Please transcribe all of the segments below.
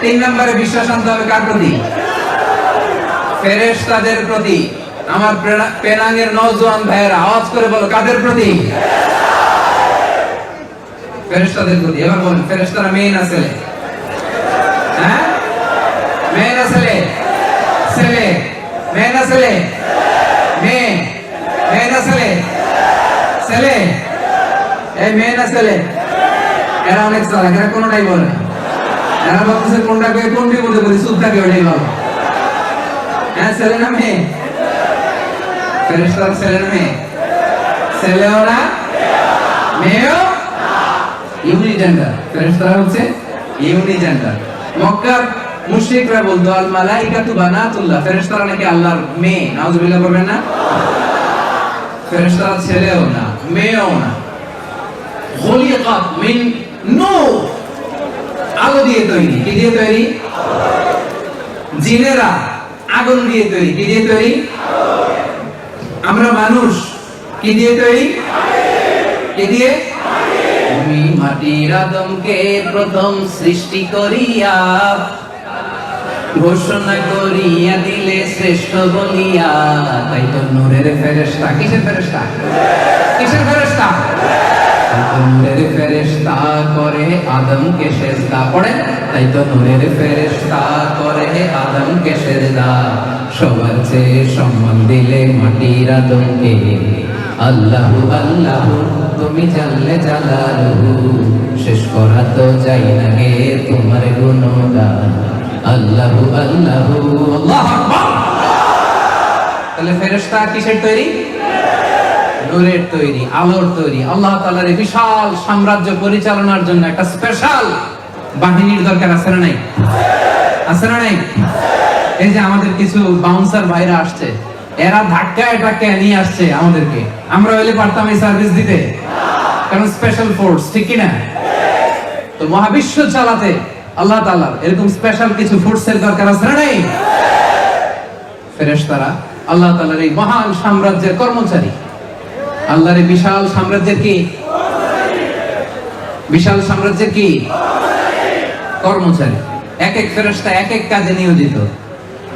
তিন নম্বরে বিশ্বাস আনতে হবে কার প্রতি? ফেরেশতাদের প্রতি। আমার পেনাঙের নওজোয়ান ভাইয়েরা, আওয়াজ করে বলো, কাদের প্রতি? ফেরেশতাদের প্রতি। এবার বলুন, ফেরেশতারা মেয়ে না ছেলে? হ্যাঁ? মেয়ে না ছেলে? ছেলে। মেয়ে না ছেলে? মেয়ে মেয়ে না ছেলে? ছেলে? এই মেয়ে না ছেলে? এরা অনেক চালাক এরা কোনোটাই বলে না। এরা বলতেছে কোনটা কে, কোনটি বলতে বলি চুপ থাকে ওটাই ভালো। হ্যাঁ ছেলে না মেয়ে? ফেরেশতার ছেলে না মেয়ে? ছেলেও না? মেয়েও ইউনিজেন্ডার ফেরেশতারা হচ্ছে ইউনিজেন্ডার মক্কার মুশরিকরা বলতো, আল মালাইকাতু বানাতুল্লাহ ফেরেশতারা নাকি আল্লাহর মেয়ে, নাউজুবিল্লাহ করবেন না। ফেরেশতারা ছেলেও না, মেয়েও না। খলিকাত মিন নূর আলো দিয়ে তৈরি, কি দিয়ে তৈরি? জিনেরা, আগুন দিয়ে তৈরি, কি দিয়ে তৈরি? আমরা মানুষ, কি দিয়ে তৈরি? কি দিয়ে? তুমি মাটির আদমকে প্রথম সৃষ্টি করিয়া, ঘোষণা করিয়া দিলে শ্রেষ্ঠ বলিয়া, তাই তো নূরের ফেরেশতা। কিসের ফেরেশতা? কিসের ফেরেশতা? নূরের আদমকে সেজদা পড়ে, তাই তো নূরের ফেরেশতা করে আদমকে সেজদা। সবার চেয়ে সম্মান দিলে মাটির আদমকে। আল্লাহু আল্লাহু, তুমি জানলে জালালু শেষ করা তো যাই না গে তোমার গুণগান। আল্লাহু আল্লাহু আল্লাহু। তাহলে ফেরেশতা কিসের তৈরি? নূরের তৈরি, আলোর তৈরি। আল্লাহ তাআলার এই বিশাল সাম্রাজ্য পরিচালনার জন্য একটা স্পেশাল বাহিনীর দরকার, আছে না নাই? আছে না নাই? এই যে আমাদের কিছু বাউন্সার ভাইরা আসছে, এরা ধাক্কায় ধাক্কায় নিয়ে আসছে আমাদেরকে। আমরা হইলে পারতাম এই সার্ভিস দিতে। কারণ স্পেশাল ফোর্স ঠিক কি না তো মহাবিশ্ব চালাতে আল্লাহ তাআলার এরকম স্পেশাল কিছু ফোর্সের দরকার, আছে না নাই? ফেরেশতারা, আল্লাহ তাআলার এই মহান সাম্রাজ্যের কর্মচারী। আল্লাহর বিশাল সাম্রাজ্যের কি? বিশাল সাম্রাজ্যের কি? কর্মচারী। এক এক ফেরেশতা এক এক কাজে নিয়োজিত।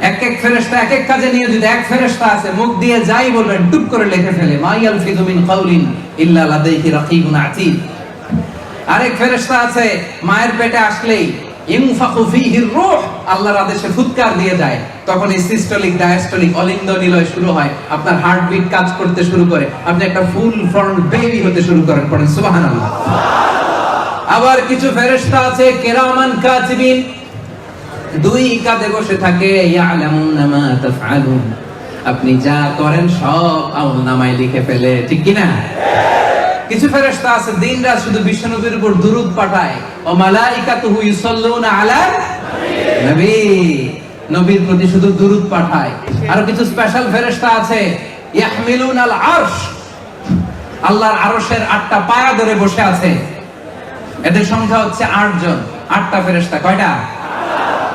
এক এক ফেরেশতা এক এক কাজে নিয়োজিত। এক ফেরেশতা আছে, মুখ দিয়ে যাই বলবেন, টুপ করে লিখে ফেলে, মা ইয়ালফিযু মিন কাউলিন ইল্লা লাদাইহি রাকীবুন আতীদ আরেক ফেরেশতা আছে, মায়ের পেটে আসলেই আল্লাহর আদেশে তখন অলিন্দ নিলয় শুরু হয়। আপনার কাজ করতে শুরু করে। আপনি একটা ফুল হতে শুরু করেন আবার কিছু ফেরেশতা আছে, কেরামান, কাতিবিন। দুই কাঁধে বসে থাকে আপনি যা করেন, সব আমল নামায় লিখে ফেলে, ঠিক কি না কিছু ফেরেশতা আছে, দিনরাত শুধু বিশ্বনবীর উপর দুরূদ পাঠায়। ও মালাইকাতুহু ইউসাল্লুনা আলা নবী। নবীর প্রতি শুধু দুরূদ পাঠায়। আর কিছু স্পেশাল ফেরেশতা আছে ইয়াহমিলুনাল আরশ। আল্লাহর আরশের আটটা পায়া ধরে বসে আছে। এদের সংখ্যা হচ্ছে আট জন। আটটা ফেরেশতা, কয়টা?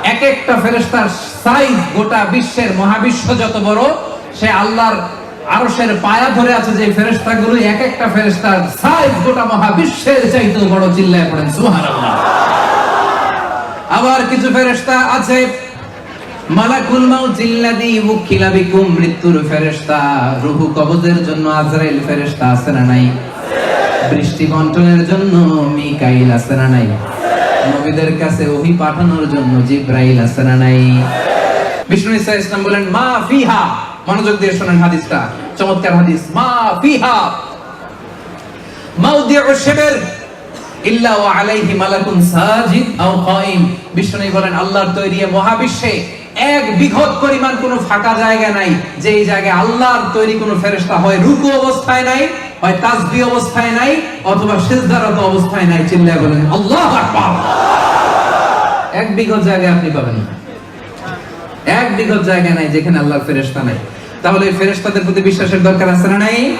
এক একটা ফেরেশতার সাইজ গোটা বিশ্বের মহাবিশ্ব যত বড়, সে আল্লাহর আরশের পায়া ধরে আছে যে ফেরেশতাগুলো এক একটা ফেরেশতার সাইজ গোটা মহাবিশ্বের চাইতেও বড় চিল্লায় পড়েন, সুবহানাল্লাহ। আবার কিছু ফেরেশতা আছে, মালাকুল মাউত জিল্লাদি উকিলা বিকুম মৃত্যুর ফেরেশতা, রূহ কবজের জন্য আজরাইল ফেরেশতা আছে না নাই? বৃষ্টি বন্টনের জন্য মিকাইল আছে না নাই? নবীদের কাছে ওহি পাঠানোর জন্য জিব্রাইল আছে না নাই? বিষ্ণু ইসা ইসলাম বলেন, মা ফিহা মনোযোগ দিয়ে শোনেন হাদিসটা। চমৎকার হাদিস। মা ফিহা মাউদিউ শিবর ইল্লা ওয়া আলাইহি মালাকুন সাজিদ আও কাইম। বিষ্ণু বলেন, আল্লাহর তৈরি মহাবিশ্বে এক বিঘত পরিমাণ কোনো ফাঁকা জায়গা নাই যে এই জায়গায় আল্লাহর তৈরি কোনো ফেরেশতা হয় রুকু অবস্থায় নাই, হয় তাসবিহ অবস্থায় নাই, অথবা সিজদারত অবস্থায় নাই, চিল্লায় বলেন, আল্লাহু আকবার! এক বিঘত জায়গায় আপনি পাবেন না। এক বিঘত জায়গা নাই যেখানে আল্লাহর ফেরেশতা নাই। তাহলে ফেরেস্তাদের প্রতি বিশ্বাসের দরকার আছে না নাই?